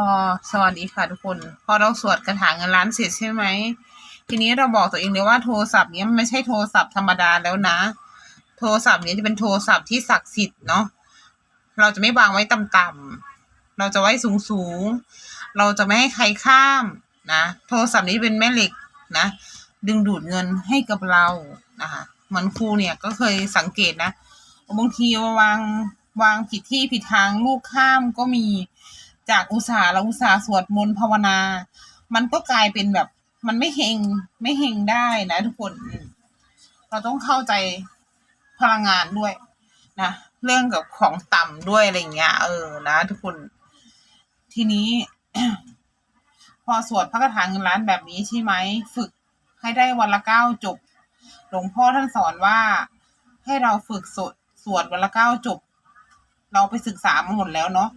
อสวัสดีค่ะทุกคน พอเราสวดคาถางเงินล้านเสร็จใช่ไหม ทีนี้เราบอกตัวเองเลยว่าโทรศัพท์เนี้ยไม่ใช่โทรศัพท์ธรรมดาแล้วนะ โทรศัพท์เนี้ยจะเป็นโทรศัพท์ที่ศักดิ์สิทธิ์เนาะ เราจะไม่วางไว้ต่ำๆ เราจะไว้สูงๆ เราจะไม่ให้ใครข้ามนะ โทรศัพท์นี้เป็นแม่เหล็กนะ ดึงดูดเงินให้กับเรานะคะเหมือนครูเนี่ยก็เคยสังเกตนะ บางทีวางวางผิดที่ผิดทางลูกข้ามก็มี จากอุตสาห์เราอุตสาห์สวดมนต์ภาวนา มันก็กลายเป็นแบบ มันไม่เฮงไม่เฮงได้นะทุกคน เราต้องเข้าใจพลังงานด้วยนะเรื่องกับของต่ำด้วยอะไรเงี้ยเออนะทุกคน ทีนี้ พอสวดพระคาถาเงินล้านแบบนี้ใช่ไหมฝึกให้ได้วันละเก้าจบ หลวงพ่อท่านสอนว่าให้เราฝึกสวดสวดวันละเก้าจบ เราไปศึกษามาหมดแล้วเนาะ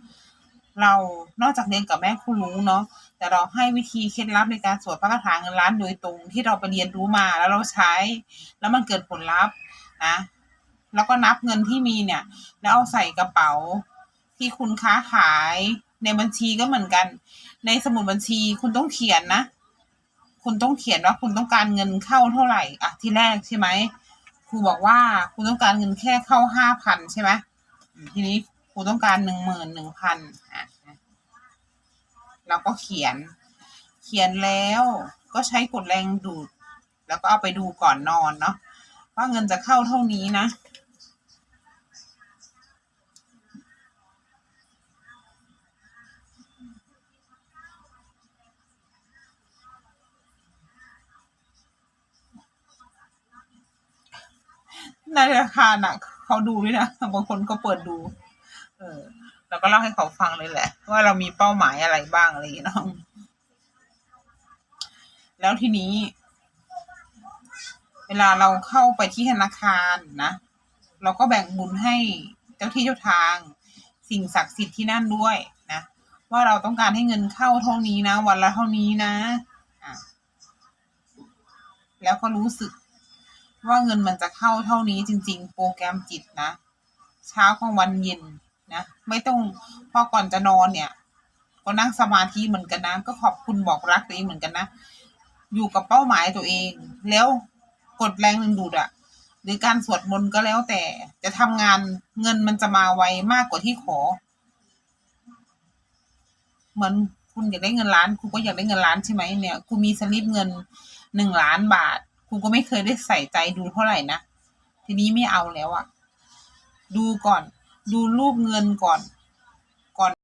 เรานอกจากเรียนกับแม่ครูรู้เนาะแต่เราให้วิธีเคล็ดลับในการสวดพระคาถาเงินล้านโดยตรงที่เราไปเรียนรู้มาแล้วเราใช้ แล้วมันเกิดผลลัพธ์นะแล้วก็นับเงินที่มีเนี่ย แล้วเอาใส่กระเป๋าที่คุณค้าขายในบัญชีก็เหมือนกัน ในสมุดบัญชีคุณต้องเขียนนะ คุณต้องเขียนว่าคุณต้องการเงินเข้าเท่าไหร่อะที่แรกใช่ไหมครูบอกว่าคุณต้องการเงินแค่เข้าห้าพันใช่ไหมอืมทีนี้ครูต้องการหนึ่งหมื่นหนึ่งพันอะ เราก็เขียน เขียนแล้วก็ใช้กดแรงดูด แล้วก็เอาไปดูก่อนนอนเนาะว่าเงินจะเข้าเท่านี้นะในธนาคารอะเขาดูด้วยนะบางคนก็เปิดดู เออ เราก็เล่าให้เขาฟังเลยแหละ ว่าเรามีเป้าหมายอะไรบ้างอะไรอย่างเงี้ยแล้วทีนี้ เวลาเราเข้าไปที่ธนาคารนะเราก็แบ่งบุญให้เจ้าที่เจ้าทาง สิ่งศักดิ์สิทธิ์ที่นั่นด้วยนะว่าเราต้องการให้เงินเข้าเท่านี้นะ วันละเท่านี้นะอะแล้วก็รู้สึกว่าเงินมันจะเข้าเท่านี้จริง ๆ โปรแกรมจิตนะ เช้ากลางวันเย็น นะไม่ต้องพอก่อนจะนอนเนี่ย ก็นั่งสมาธิเหมือนกันนะก็ขอบคุณบอกรักตัวเองเหมือนกันนะอยู่กับเป้าหมายตัวเอง แล้วกดแรงดึงดูดอะหรือการสวดมนต์ก็แล้วแต่จะทำงานเงินมันจะมาไวมากกว่าที่ขอ เหมือนคุณอยากได้เงินล้านคุณก็อยากได้เงินล้านใช่ไหมเนี่ยคุณมีสลิปเงินหนึ่งล้านบาทคุณก็ไม่เคยได้ใส่ใจดูเท่าไหร่นะทีนี้ไม่เอาแล้วอะดูก่อน ดูรูปเงินก่อน